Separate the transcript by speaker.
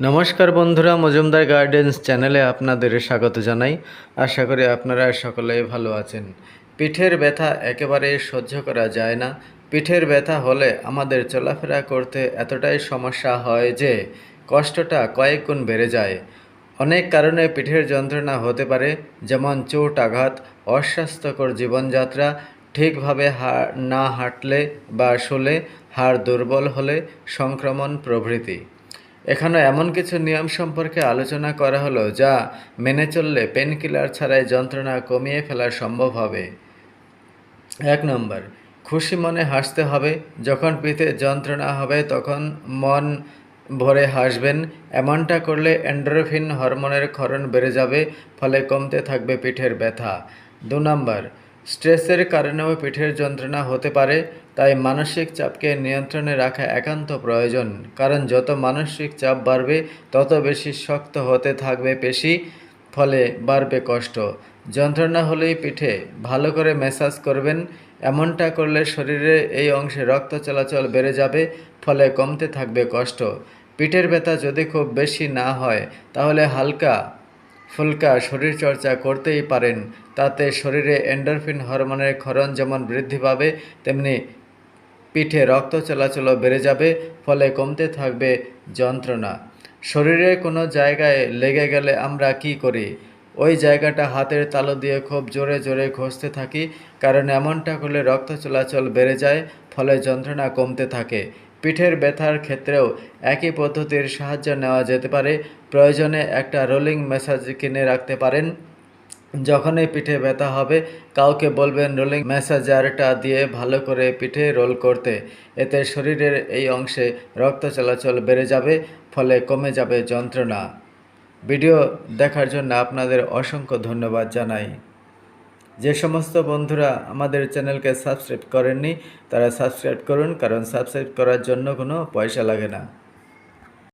Speaker 1: নমস্কার বন্ধুরা, মজুমদার গার্ডেন্স চ্যানেলে আপনাদের স্বাগত জানাই। আশা করি আপনারা সকলেই ভালো আছেন। পিঠের ব্যথা একেবারে সহ্য করা যায় না। পিঠের ব্যথা হলে আমাদের চলাফেরা করতে এতটাই সমস্যা হয় যে, কষ্টটা কয়েক গুণ বেড়ে যায়। অনেক কারণে পিঠের যন্ত্রণা হতে পারে, যেমন চোট, আঘাত, অস্বাস্থ্যকর জীবনযাত্রা, ঠিকভাবে না হাঁটলে বা শুলে হাড় দুর্বল হলে সংক্রমণ প্রভৃতি। এখানে এমন কিছু নিয়ম সম্পর্কে আলোচনা করা হলো যা মেনে চললে পেনকিলার ছাড়াই যন্ত্রণা কমিয়ে ফেলা সম্ভব হবে। এক নম্বর, খুশি মনে হাসতে হবে। যখন পিঠে যন্ত্রণা হবে, তখন মন ভরে হাসবেন। এমনটা করলে অ্যান্ড্রোফিন হরমোনের ক্ষরণ বেড়ে যাবে, ফলে কমতে থাকবে পিঠের ব্যথা। দু নম্বর স্ট্রেসের কারণেও পিঠের যন্ত্রণা হতে পারে, তাই মানসিক চাপকে নিয়ন্ত্রণে রাখা একান্ত প্রয়োজন। কারণ যত মানসিক চাপ বাড়বে, তত বেশি শক্ত হতে থাকবে পেশি, ফলে বাড়বে কষ্ট। যন্ত্রণা হলেই পিঠে ভালো করে ম্যাসাজ করবেন, এমনটা করলে শরীরে এই অংশে রক্ত চলাচল বেড়ে যাবে, ফলে কমতে থাকবে কষ্ট। পিঠের ব্যথা যদি খুব বেশি না হয়, তাহলে হালকা ফুলকা শরীরচর্চা করতেই পারেন, তাতে শরীরে এন্ডোরফিন হরমোনের ক্ষরণ যেমন বৃদ্ধি পাবে, তেমনি পিঠে রক্ত চলাচলও বেড়ে যাবে, ফলে কমতে থাকবে যন্ত্রণা। শরীরে কোনো জায়গায় লেগে গেলে আমরা কি করি? ওই জায়গাটা হাতের তালু দিয়ে খুব জোরে জোরে ঘষতে থাকি, কারণ এমনটা করলে রক্ত চলাচল বেড়ে যায়, ফলে যন্ত্রণা কমতে থাকে। পিঠের ব্যথার ক্ষেত্রেও একই পদ্ধতির সাহায্য নেওয়া যেতে পারে। প্রয়োজনে একটা রোলিং ম্যাসাজ কিনে রাখতে পারেন। যখনই পিঠে ব্যথা হবে, কাউকে বলবেন রোলিং ম্যাসাজারটা দিয়ে ভালো করে পিঠে রোল করতে। এতে শরীরের এই অংশে রক্ত চলাচল বেড়ে যাবে, ফলে কমে যাবে যন্ত্রণা। ভিডিও দেখার জন্য আপনাদের অসংখ্য ধন্যবাদ জানাই। যে সমস্ত বন্ধুরা আমাদের চ্যানেলকে সাবস্ক্রাইব করেননি, তারা সাবস্ক্রাইব করুন, কারণ সাবস্ক্রাইব করার জন্য কোনো পয়সা লাগে না।